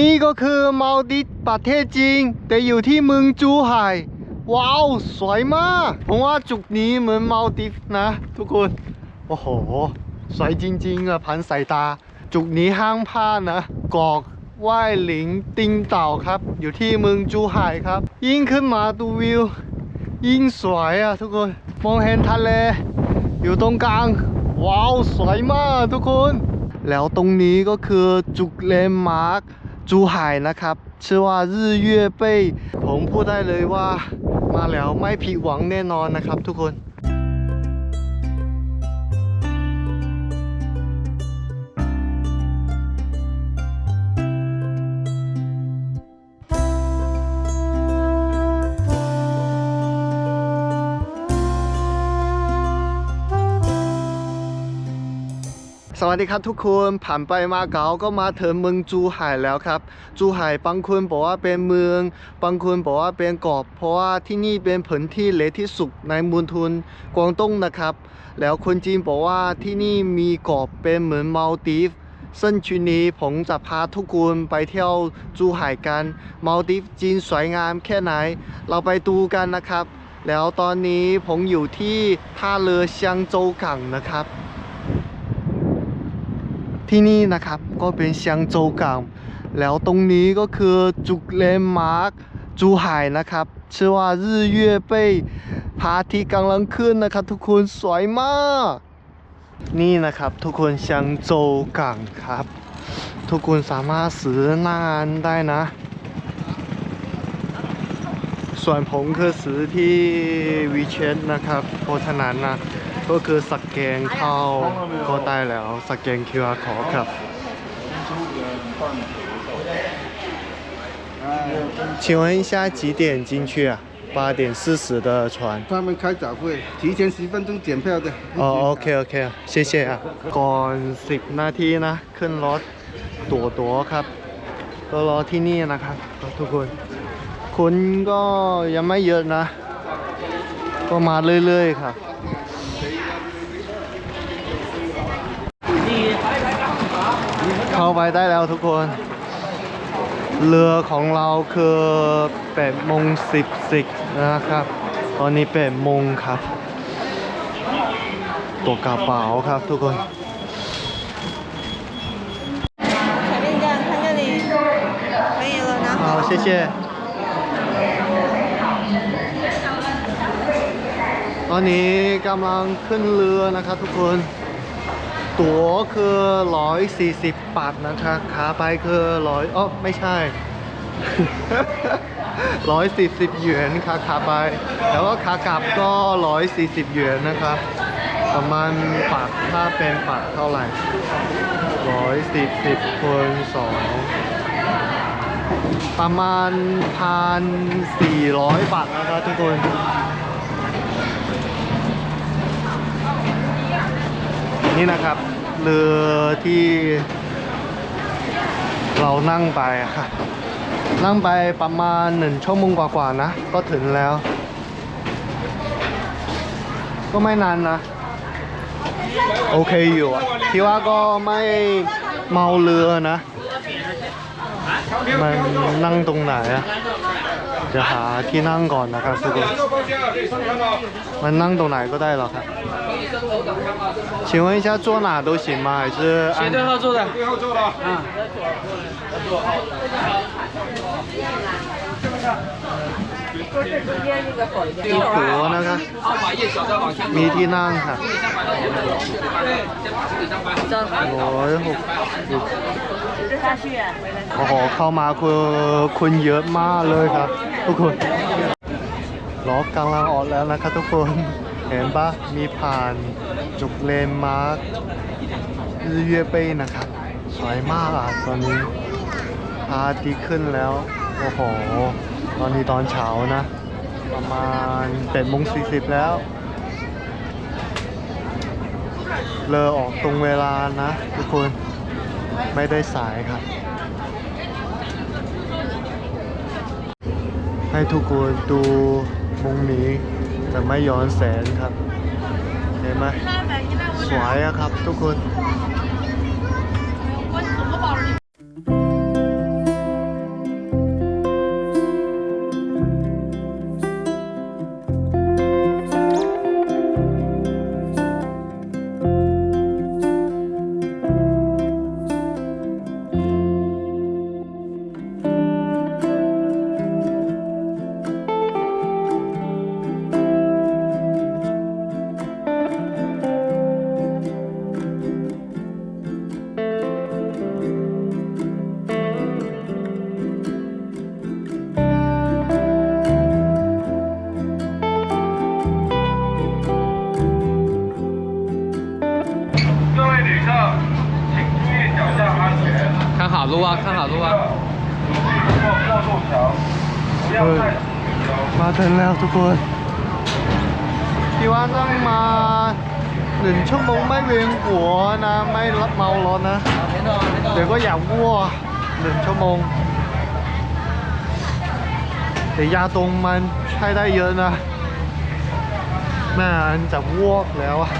นี่ก็คือมาลดิฟประเทศจริง แต่อยู่ที่เมืองจูไห่ว้าว สวยมากผมว่าจุดนี้เหมือนมาลดิฟนะ ทุกคน โอ้โห สวยจริงๆอะพันสายตา จุดนี้ห้างพลานะกอกว่ายหลิงติงเต่าครับ อยู่ที่เมืองจูไห่ครับ ยิ่งขึ้นมาดูวิว ยิ่งสวยอะทุกคน มองเห็นทะเล อยู่ตรงกลาง ว้าว สวยมากทุกคน แล้วตรงนี้ก็คือจุดเลนมาร์ค จูไห่นะครับ ชื่อว่ารื่เย่เป้ผมพูดได้เลยว่า มาแล้วไม่ผิดหวังแน่นอนนะครับทุกคน สวัสดีครับทุกคนผ่านไปมาเก๊าก็มาถึงเมืองจูไห่แล้วครับ จูไห่บางคนบอกว่าเป็นเมืองบางคนบอกว่าเป็นเกาะเพราะว่าที่นี่เป็นพื้นที่เล็กที่สุดในมณฑลกวางตุ้งนะครับ แล้วคนจีนบอกว่าที่นี่มีเกาะเป็นเหมือนมาลดีฟซึ่งชุดนี้ผมจะพาทุกคนไปเที่ยวจูไห่กันมาลดีฟจีนสวยงามแค่ไหน เราไปดูกันนะครับ แล้วตอนนี้ผมอยู่ที่ท่าเรือเชียงโจวกังนะครับ ที่นี่นะครับก็เป็นเชียงโจวกังแล้วตรงนี้ก็คือจุดเลนมาร์คจูไห่นะครับชื่อว่ารื่เย่เป้ยพระอาทิตย์กำลังขึ้นนะครับ ทุกคนสวยมาก นี่นะครับทุกคนเชียงโจวกังครับ ทุกคนสามารถซื้อหน้างานได้นะ ส่วนผมคือซื้อที่ WeChat นะครับเพราะฉะนั้นนะ ก็คือสแกนเข้าก็ได้แล้ว สแกน QR code ครับ 请问一下几点进去啊？八点四十的船。他们开早会，提前十分钟检票的。อ๋อโอเคโอเค谢谢อ่ะก่อน 10 นาทีนะ ขึ้นรถตั๋วตั๋วครับ ก็รอที่นี่นะครับทุกคน คนก็ยังไม่เยอะนะ ก็มาเรื่อยๆครับ เข้าไปได้แล้วทุกคน เรือของเราคือ8โมง10สินะครับ ตอนนี้8โมงครับ ตัวกระเป๋าครับทุกคน 前面站看这里，可以了，拿好。好谢谢ตอนนี้กำลังขึ้นเรือนะครับทุกคน ตั๋วคือ 140บาทนะครับขาไปคือร้อยอ๋อไม่ใช่ 140หยวนขาขาไป แล้วก็ขากลับก็ 140หยวนนะครับ ประมาณบาทถ้าเป็นบาทเท่าไหร่ 140คูณ2ประมาณพันสี่ร้อยบาทนะครับทุกคน นี่นะครับเรือที่เรานั่งไปครับนั่งไปประมาณหนึ่งชั่วโมงกว่าๆนะ ก็ถึงแล้ว ก็ไม่นานนะ โอเคอยู่ที่ว่าก็ไม่เมาเรือนะ มันนั่งตรงไหนอะจะหาที่นั่งก่อนนะครับทุกคนมันนั่งตรงไหนก็ได้หรอครับ 请问一下坐哪都行吗还是按斜对号坐的，最后做了。啊，ที่หัวนะครับ 然后把叶小再往前 มีที่นั่งครับ 对，先把身体上掰好。 ร้อยหกสิบ 下去。 โอ้โหเข้ามาคือคนเยอะมากเลยครับ ทุกคนล้อกำลังออกแล้วนะครับทุกคน เห็นปะมีผ่าน จุกเลนมาร์คเยเปนะครับ สวยมากอะตอนนี้พระอาทิตย์ขึ้นแล้ว โอ้โห ตอนนี้ตอนเช้านะ ประมาณเจ็ดโมงสี่สิบแล้ว เลอออกตรงเวลานะทุกคน ไม่ได้สายครับ ให้ทุกคนดูมุมนี้จะไม่ย้อนแสงครับ เห็นไหม สวยอะครับทุกคน มาถึงแล้วทุกคนพี่ว่าต้องมาหนึ่งชั่วโมงไม่เวียนหัวนะไม่รับเมารถนนะเดี๋ยวก็อยากวัวหนึ่งชั่วโมงแต่ยาตรงมันใช้ได้เยอะนะน่าจะวอกแล้วอะ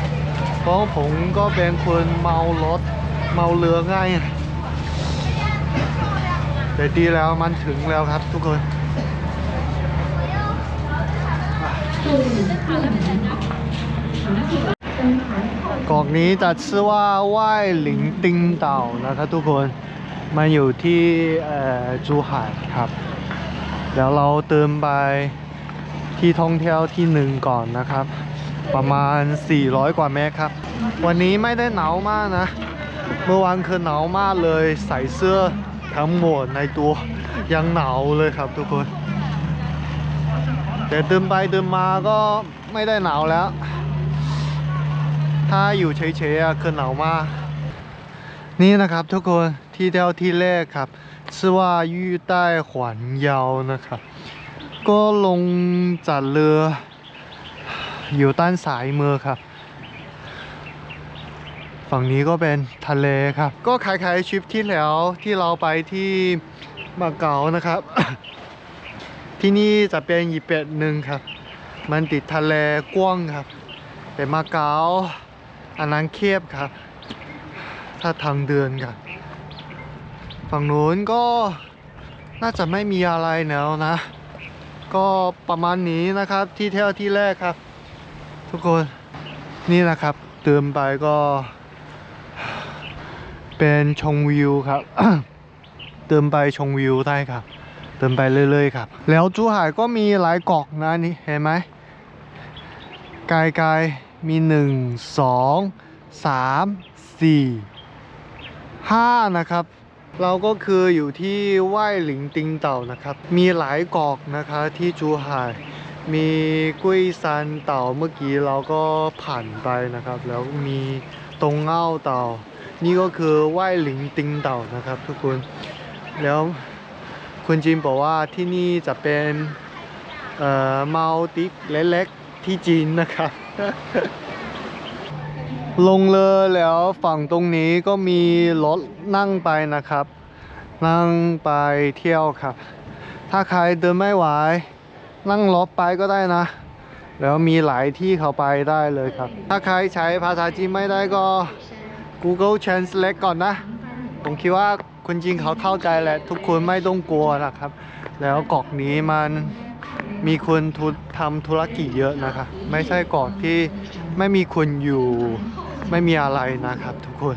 เพราะผมก็เป็นคนเมารถเมาเรือง่าย อะแต่ดีแล้วมันถึงแล้วครับทุกคนเกาะนี้จะชื่อว่าว่ายหลิงติงเต่านะครับทุกคนมันอยู่ที่เอ่อจูหายครับ เดี๋ยวเราเติมไปที่ท่องเที่ยวที่หนึ่งก่อนนะครับ ประมาณ 400 กว่าเมตรครับ วันนี้ไม่ได้หนาวมากนะ เมื่อวานคือหนาวมากเลยใส่เสื้อ ทั้งหมดในตัวยังหนาวเลยครับทุกคน แต่เดินไปเดินมาก็ไม่ได้หนาวแล้ว ถ้าอยู่เฉยๆคือหนาวมาก นี่นะครับทุกคนที่เที่ยวที่แรกครับชื่อว่ายู่ใต้ขวานยาวนะครับ ก็ลงจากเรืออยู่ด้านสายมือครับ ฝั่งนี้ก็เป็นทะเลครับ ก็คล้ายๆทริปที่แล้วที่เราไปที่มาเก๊านะครับ ที่นี่จะเป็นอีเป็ดหนึ่งครับ มันติดทะเลกว้างครับ แต่มาเก๊าอันนั้นเคียบครับ ถ้าทางเดินครับฝั่งนู้นก็น่าจะไม่มีอะไรแล้วนะ ก็ประมาณนี้นะครับที่เที่ยวที่แรกครับ ทุกคนนี่นะครับเติมไปก็ เป็นชมวิวครับ เติมไปชมวิวได้ครับ เติมไปเรื่อยๆครับ แล้วจูหายก็มีหลายเกาะนะนี่เห็นไหมไกลๆมีหนึ่งสองสามสี่ห้านะครับ เราก็คืออยู่ที่ไหว้หลิงติงเต่านะครับ มีหลายเกาะนะคะที่จูหายมีกุ้ยซันเต่าเมื่อกี้เราก็ผ่านไปนะครับ แล้วมีตรงเง่าเต่า นี่ก็คือไหว้หลิงติงเต่านะครับทุกคนแล้วคุณจินบอกว่าที่นี่จะเป็นเอ่อมัลติเล็กๆที่จีนนะครับ ลงเลยแล้วฝั่งตรงนี้ก็มีรถนั่งไปนะครับ นั่งไปเที่ยวครับ ถ้าใครเดินไม่ไหวนั่งรถไปก็ได้นะ แล้วมีหลายที่เขาไปได้เลยครับ ถ้าใครใช้ภาษาจีนไม่ได้ก็ Google Translate ก่อนนะ ผมคิดว่าคนจีนเขาเข้าใจแหละ ทุกคนไม่ต้องกลัวนะครับ แล้วเกาะนี้มันมีคนทุทำธุรกิจเยอะนะครับไม่ใช่เกาะที่ไม่มีคนอยู่ไม่มีอะไรนะครับทุกคน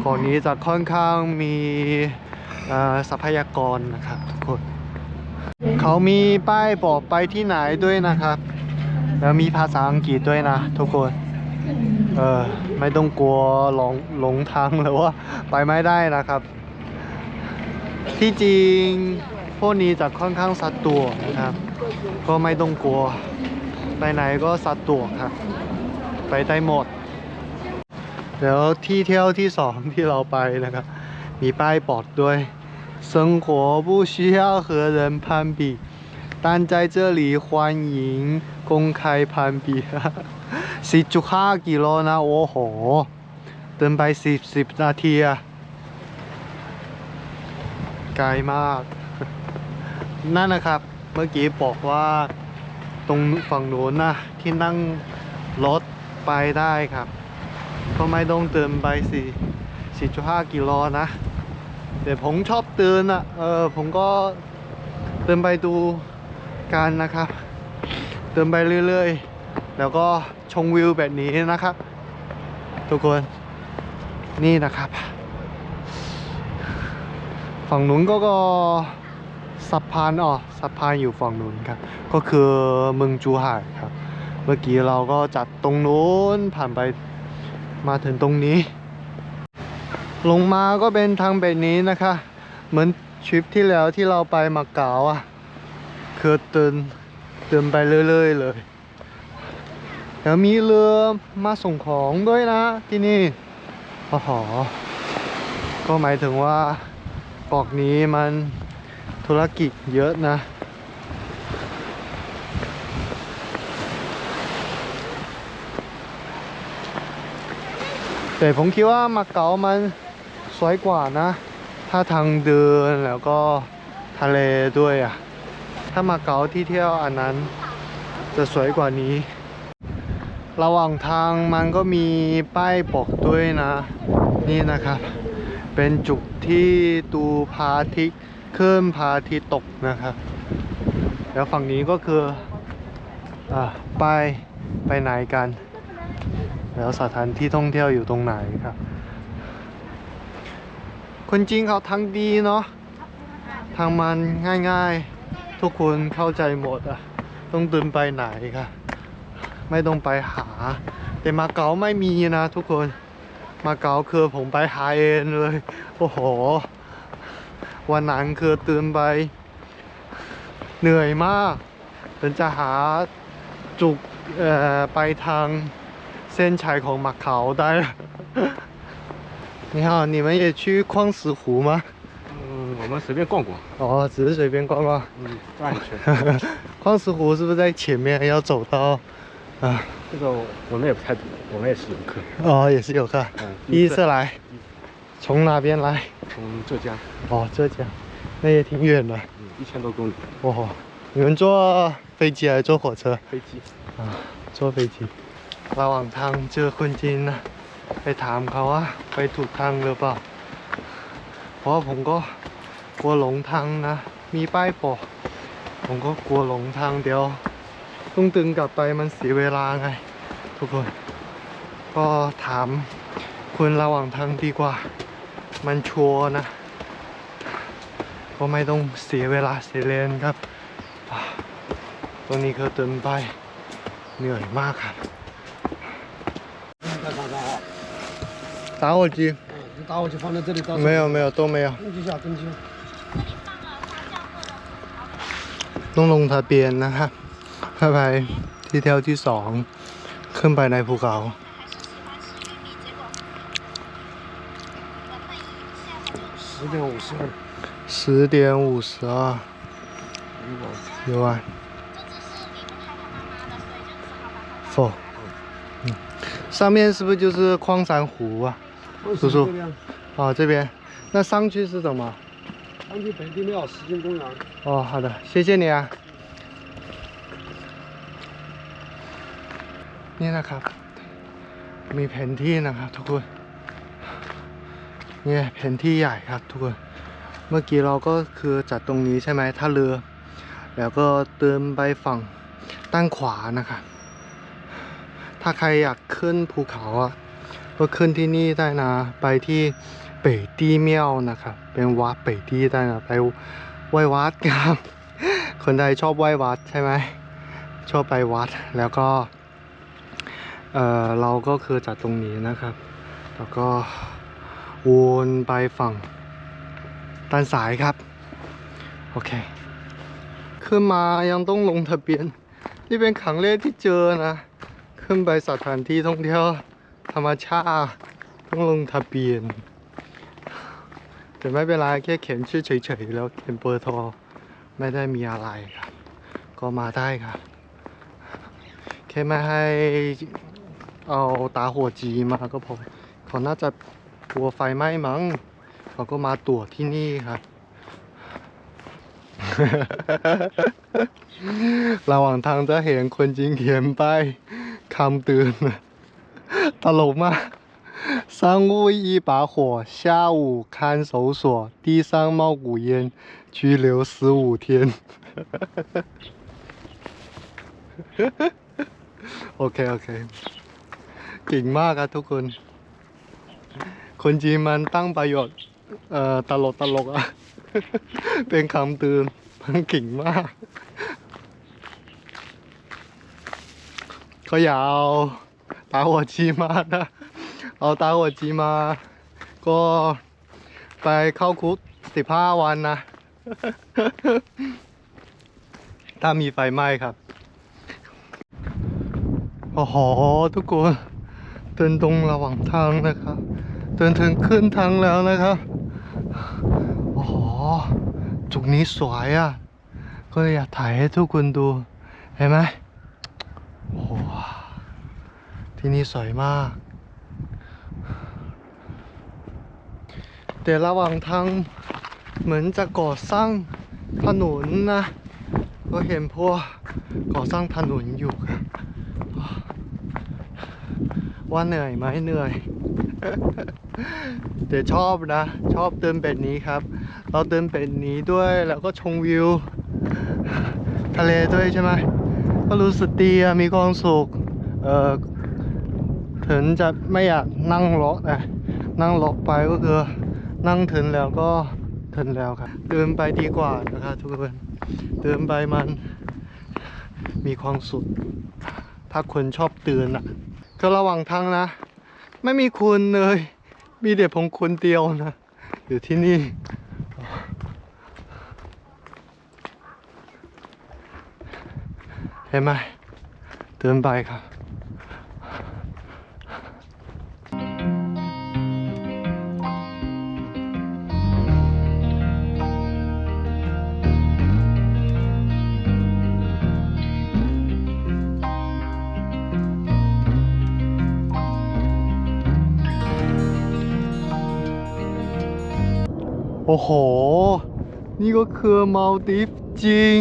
เกาะนี้จะค่อนข้างมีอ่อทรัพยากรนะครับทุกคน เขามีป้ายบอกไปที่ไหนด้วยนะครับ แล้วมีภาษาอังกฤษด้วยนะทุกคน เออไม่ต้องกลัวหลงหลงทางหรือว่าไปไม่ได้นะครับ ที่จริงพวกนี้จะค่อนข้างสัดตัวนะครับ ก็ไม่ต้องกลัว ไปไหนก็สัดตัวครับ ไปได้หมด เดี๋ยวที่เที่ยวที่สองที่เราไปนะครับ มีป้ายบอกด้วย生活不需要和人攀比 但在这里欢迎公开攀比10.5กิโลนะ โอ้โห เดินไป 10 10 นาทีอะไกลมาก นั่นนะครับ เมื่อกี้บอกว่าตรงฝั่งโน้นนะที่นั่งรถไปได้ครับ ก็ไม่ต้องเติมไป4 4.5กิโลนะ แต่ผมชอบเตือนอ่ะ เออ ผมก็เติมไปดู กันนะครับ เติมไปเรื่อยๆ แล้วก็ชมวิวแบบนี้นะครับ ทุกคนนี่นะครับ ฝั่งนู้นก็ก็สะพานอ๋อสะพานอยู่ฝั่งนู้นครับ ก็คือเมืองจูหายครับ เมื่อกี้เราก็จัดตรงนู้นผ่านไปมาถึงตรงนี้ ลงมาก็เป็นทางแบบนี้นะคะ เหมือนทริปที่แล้วที่เราไปมาเก๊าอะ คือเดินเดินไปเรื่อยๆเลยแล้วมีเรือมาส่งของด้วยนะที่นี่โอ้โหก็หมายถึงว่าเกาะนี้มันธุรกิจเยอะนะ แต่ผมคิดว่ามาเก๊ามันสวยกว่านะ ถ้าทางเดินแล้วก็ทะเลด้วยอะ ถ้ามาเก๊าที่เที่ยวอันนั้น จะสวยกว่านี้ ระหว่างทางมันก็มีป้ายบอกด้วยนะ นี่นะครับ เป็นจุดที่ดูพระอาทิตย์ขึ้นพระอาทิตย์ตกนะครับ แล้วฝั่งนี้ก็คืออ่าไปไปไหนกัน แล้วสถานที่ท่องเที่ยวอยู่ตรงไหนครับ คนจริงเขาทางดีเนาะทางมันง่ายๆ ทุกคนเข้าใจหมดอ่ะ ต้องเดินไปไหนครับ ไม่ต้องไปหา แต่มาเก๊าไม่มีนะทุกคน มาเก๊าคือผมไปหาเองเลย โอ้โห วันนั้นคือตื่นไป เหนื่อยมากจนจะหาจุกเอ่อไปทางเส้นชัยของมาเก๊าได้ 你好，你们也去矿石湖吗？ 嗯，我们随便逛逛，哦，只是随便逛逛。嗯，转一圈。矿石湖是不是在前面？要走到啊？这个我们也不太懂，我们也是游客。哦，也是游客，嗯，第一次来。从哪边来？从浙江，哦，浙江，那也挺远的。嗯，一千多公里，哦，你们坐飞机还是坐火车？飞机。啊，坐飞机。ระหว่างทางเจอคนจีนนะ ไปถามเขาว่าไปถูกทางหรือเปล่า เพราะว่าผมก็ กลัวหลงทางนะ มีป้ายบอก ผมก็กลัวหลงทางเดียว ต้องตึงกลับไปมันเสียเวลาไง ทุกคน ก็ถามคุณระหว่างทางดีกว่า มันชัวร์นะ ก็ไม่ต้องเสียเวลาเสียแรงครับอ่าตรงนี้คือเดินไปเหนื่อยมากครับ打火机你打火机放在这里，到没有没有都没有登记一下，登记。 ต้องลงทะเบียนนะครับเข้าไปที่เที่ยวที่สองขึ้นไปในภูเขา 十点五十二，十点五十二有啊。否，嗯，上面是不是就是矿山湖啊？叔叔这边哦，这边，那上去是什么？ 上去北帝庙石金公园。哦，好的，谢谢你啊。นี่นะครับ มีแผนที่นะครับทุกคนเนี่ยแผนที่ใหญ่ครับทุกคน เมื่อกี้เราก็คือจากตรงนี้ใช่ไหมท่าเรือ แล้วก็เดินไปฝั่งด้านขวานะครับ ถ้าใครอยากขึ้นภูเขาอ่ะ ก็ขึ้นที่นี่ได้นะ ไปที่เ ป่ยตี้เมี่ยวนะครับ เป็นวัดเป่ยตี้ได้นะไปไหว้วัดครับ คนไทยชอบไหว้วัดใช่ไหมชอบไปวัดแล้วก็เออเราก็คือจากตรงนี้นะครับ แล้วก็วนไปฝั่งด้านซ้ายครับ โอเค ขึ้นมายังต้องลงทะเบียน นี่เป็นครั้งแรกที่เจอนะ ขึ้นไปสถานที่ท่องเที่ยวธรรมชาติต้องลงทะเบียน แต่ไม่เป็นไรแค่เขียนชื่อเฉยๆแล้วเขียนเบอร์โทรไม่ได้มีอะไรครับ ก็มาได้ครับแค่ไม่ให้เอาตาหัวจีมาก็พอเขาน่าจะกลัวไฟไหม้มั้งเขาก็มาตรวจที่นี่ครับระหว่างทางจะเห็นคนจริงเขียนป้ายคำเตือนตลกมาก 三屋一把火，下午看守所，地上冒股烟，拘留十五天。โอเค โอเค เก่งมากครับทุกคน คนจีนมันตั้งประโยชน์เอ่อตลกตลกอ่ะ เป็นคำเตือนมันเก่งมาก เขาอยากเอา打火机มานะ เอาตาหัวจีมา ก็ไปเข้าคุกสิบห้าวันนะ ถ้ามีไฟไหม้ครับ โอ้โห ทุกคนเดินตรงระหว่างทางนะครับเดินถึงขึ้นทางแล้วนะครับ โอ้โห จุดนี้สวยอะ ก็อยากถ่ายให้ทุกคนดู เห็นไหมโอ้ที่นี่สวยมาก แต่ระหว่างทางเหมือนจะก่อสร้างถนนนะ ก็เห็นพวกก่อสร้างถนนอยู่ครับว่าเหนื่อยไหมเหนื่อยแต่ชอบนะ ชอบเดินแบบนี้ครับ เราเดินแบบนี้ด้วยแล้วก็ชมวิว ทะเลด้วยใช่ไหมก็รู้สึกดีมีความสุขเออถึงจะไม่อยากนั่งรถนะนั่งรถไปก็คือ นั่งถึงแล้วก็ถึงแล้วครับเดินไปดีกว่านะครับทุกคนเดินไปมันมีความสุขถ้าคนชอบเตือนอะ ก็ระหว่างทางนะ ไม่มีคุณเลย มีเด็กผมคนเดียวนะ อยู่ที่นี่ เห็นไหมเดินไปครับ โอ้โห นี่ก็คือมาลดีฟจริง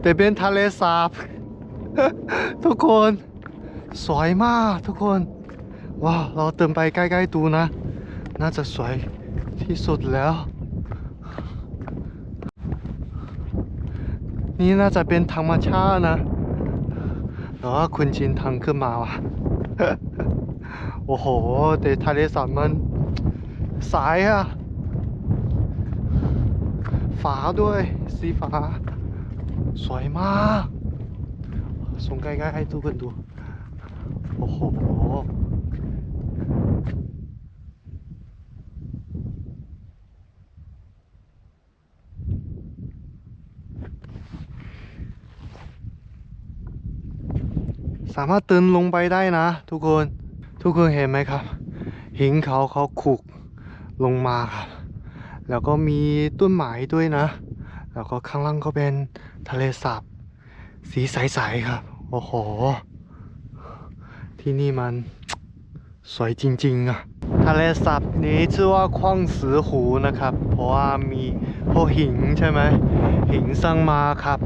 แต่เป็นทะเลสาบ ทุกคน สวยมากทุกคน ว้าว เราเติมไปใกล้ๆดูนะ น่าจะสวยที่สุดแล้ว นี่น่าจะเป็นธรรมชาตินะหรือว่าคุณชินทางขึ้นมาว่ะ โอ้โห แต่ทะเลสาบมันสายอะ ฟ้าด้วย สีฟ้าสวยมากส่งใกล้ๆให้ทุกคนดู โอ้โหสามารถเดินลงไปได้นะ ทุกคน ทุกคนเห็นไหมครับ หินเขาเขาขุกลงมาครับ แล้วก็มีต้นไม้ด้วยนะ แล้วก็ข้างล่างก็เป็นทะเลสาบสีใสๆครับ โอ้โห ที่นี่มันสวยจริงๆอะทะเลสาบนี้ชื่อว่าคว่างสือหูนะครับ เพราะว่ามีพวกหินใช่ไหมหินสร้างมาครับ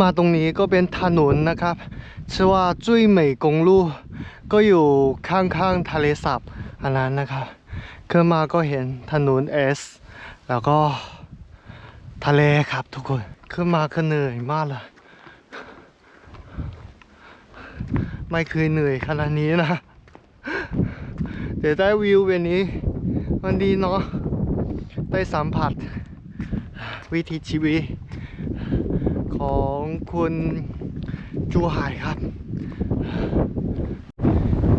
มาตรงนี้ก็เป็นถนนนะครับชื่อว่าจุ้ยเหมยกงลู่ก็อยู่ข้างๆทะเลสาบอันนั้นนะครับขึ้นมาก็เห็นถนนเอสแล้วก็ทะเลครับทุกคนขึ้นมาก็เหนื่อยมากเลยไม่เคยเหนื่อยขนาดนี้นะแต่ได้วิวแบบนี้ มันดีเนาะได้สัมผัสวิถีชีวิต ของคุณจูหายครับ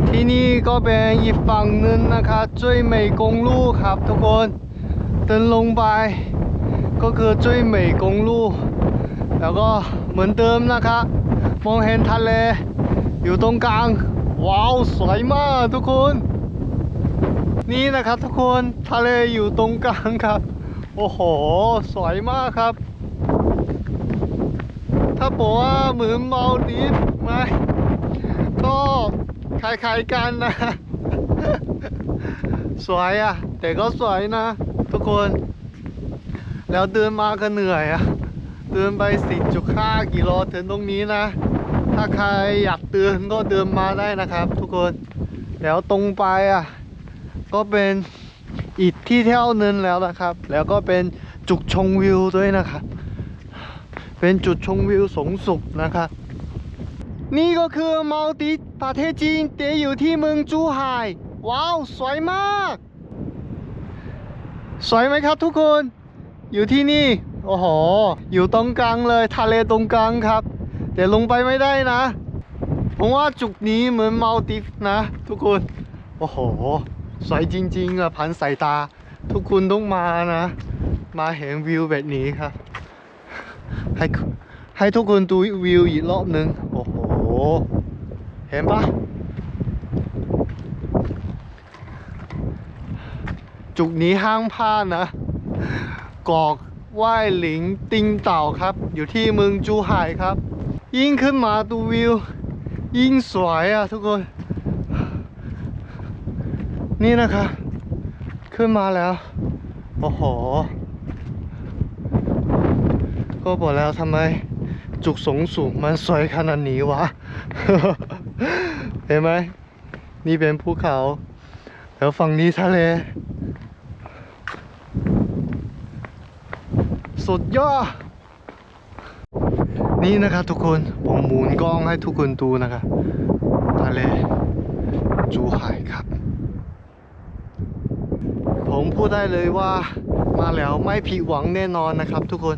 ที่นี่ก็เป็นอีกฝั่งหนึ่งนะครับจุ้ยเหม่ยกงลู่ครับทุกคนเดินลงไป ก็คือจุ้ยเหม่ยกงลู่แล้วก็เหมือนเดิมนะครับมองเห็นทะเลอยู่ตรงกลาง ว้าวสวยมากทุกคน นี่นะครับทุกคนทะเลอยู่ตรงกลางครับ โอ้โห สวยมากครับ บอกว่าเหมือนมาดีฟส์ไหมก็คล้ายๆกันนะ สวยอะ แต่ก็สวยนะ ทุกคน แล้วเดินมาก็เหนื่อยอะ เดินไป 10.5 กิโลถึงตรงนี้นะ ถ้าใครอยากเดินก็เดินมาได้นะครับ ทุกคน แล้วตรงไปอะ ก็เป็นอีกที่เที่ยวนึงแล้วนะครับ แล้วก็เป็นจุดชมวิวด้วยนะครับ เป็นจุดชมวิวสูงสุดนะครับ นี่ก็คือมาลดีฟส์ประเทศจีนแต่อยู่ที่เมืองจูไห่ว้าว สวยมาก สวยไหมครับทุกคน อยู่ที่นี่ โอ้โห อยู่ตรงกลางเลยทะเลตรงกลางครับ แต่ลงไปไม่ได้นะ ผมว่าจุดนี้เหมือนมาลดีฟนะ ทุกคน โอ้โห สวยจริงๆอะพันสายตา ทุกคนต้องมานะ มาเห็นวิวแบบนี้ครับ ให้ให้ทุกคนดูวิวอีกรอบหนึ่งโอ้โห เห็นปะจุดนี้ห้างพลานะ กอกว่ายหลิงติงเต่าครับ อยู่ที่เมืองจูไห่ครับ ยิ่งขึ้นมาดูวิว ยิ่งสวยอะทุกคน นี่นะครับขึ้นมาแล้ว โอ้โห ก็บอกแล้วทำไมจุกสงสูงมันสวยขนาดนี้วะ เห็นไหม นี่เป็นภูเขา แล้วฝั่งนี้ทะเล สุดยอด นี่นะครับทุกคน ผมหมุนกล้องให้ทุกคนดูนะครับทะเล จูไห่ครับ ผมพูดได้เลยว่ามาแล้วไม่ผิดหวังแน่นอนนะครับทุกคน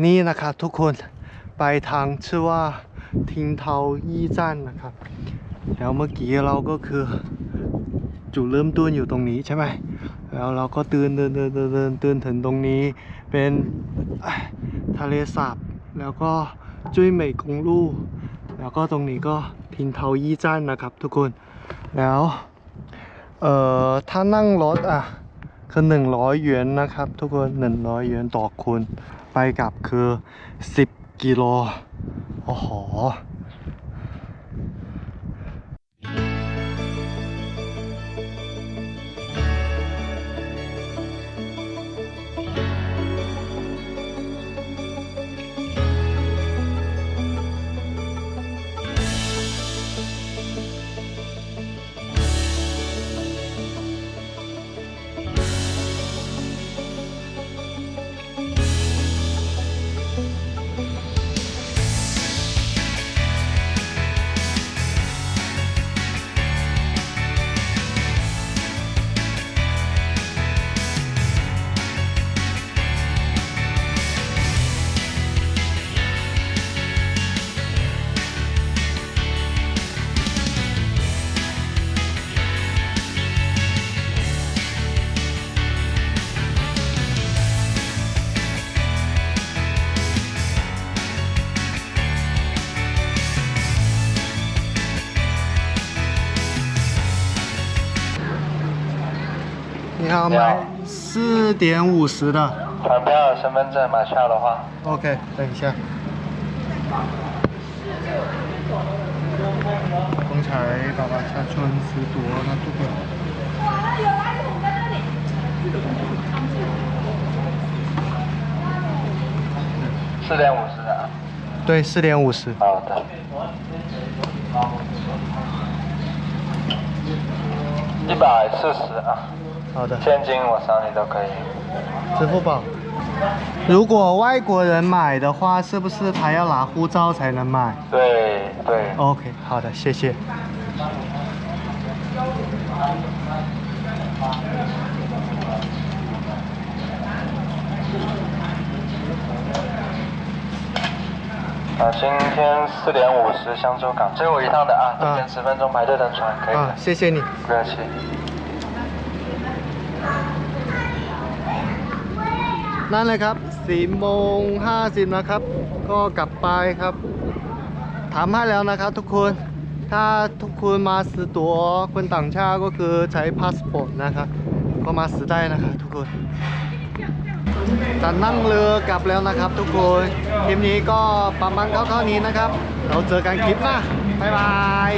นี่นะครับทุกคนไปทางชื่อว่าทิงเทายี่จันนะครับ แล้วเมื่อกี้เราก็คือจุดเริ่มต้นอยู่ตรงนี้ใช่ไหมแล้วเราก็เดินเดินเดินเดินเดินเดินถึงตรงนี้ เป็นทะเลสาบแล้วก็จุ้ยเหมยกงลู่แล้วก็ตรงนี้ก็ทิงเทายี่จันนะครับทุกคนแล้วเอ่อถ้านั่งรถอะคือหนึ่งร้อยหยวนนะครับ ทุกคนหนึ่งร้อยหยวนต่อคน ไปกลับคือสิบกิโล โอ้โห 买四点五十的。传票、身份证、买票的话，OK，等一下。刚才爸爸下村吃多了，肚子。四点五十的啊。对，四点五十。好的。一百四十啊，好的，现金我扫你都可以。支付宝。如果外国人买的话，是不是他要拿护照才能买对对，？OK，好的，谢谢。啊，今天四点五十香洲港，最后一趟的啊，啊提前十分钟排队等船，可以啊的，，谢谢你。不客气。 นั่นเลยครับ4โมง50นะครับ ก็กลับไปครับ ถามให้แล้วนะครับทุกคน ถ้าทุกคนมาซื้อตั๋วคนต่างชาติก็คือใช้พาสปอร์ตนะครับ ก็มาซื้อได้นะครับทุกคนจะนั่งเรือกลับแล้วนะครับ ทุกคนคลิปนี้ก็ประมาณเท่านี้นะครับ เราเจอกันคลิปหน้าบ๊ายบาย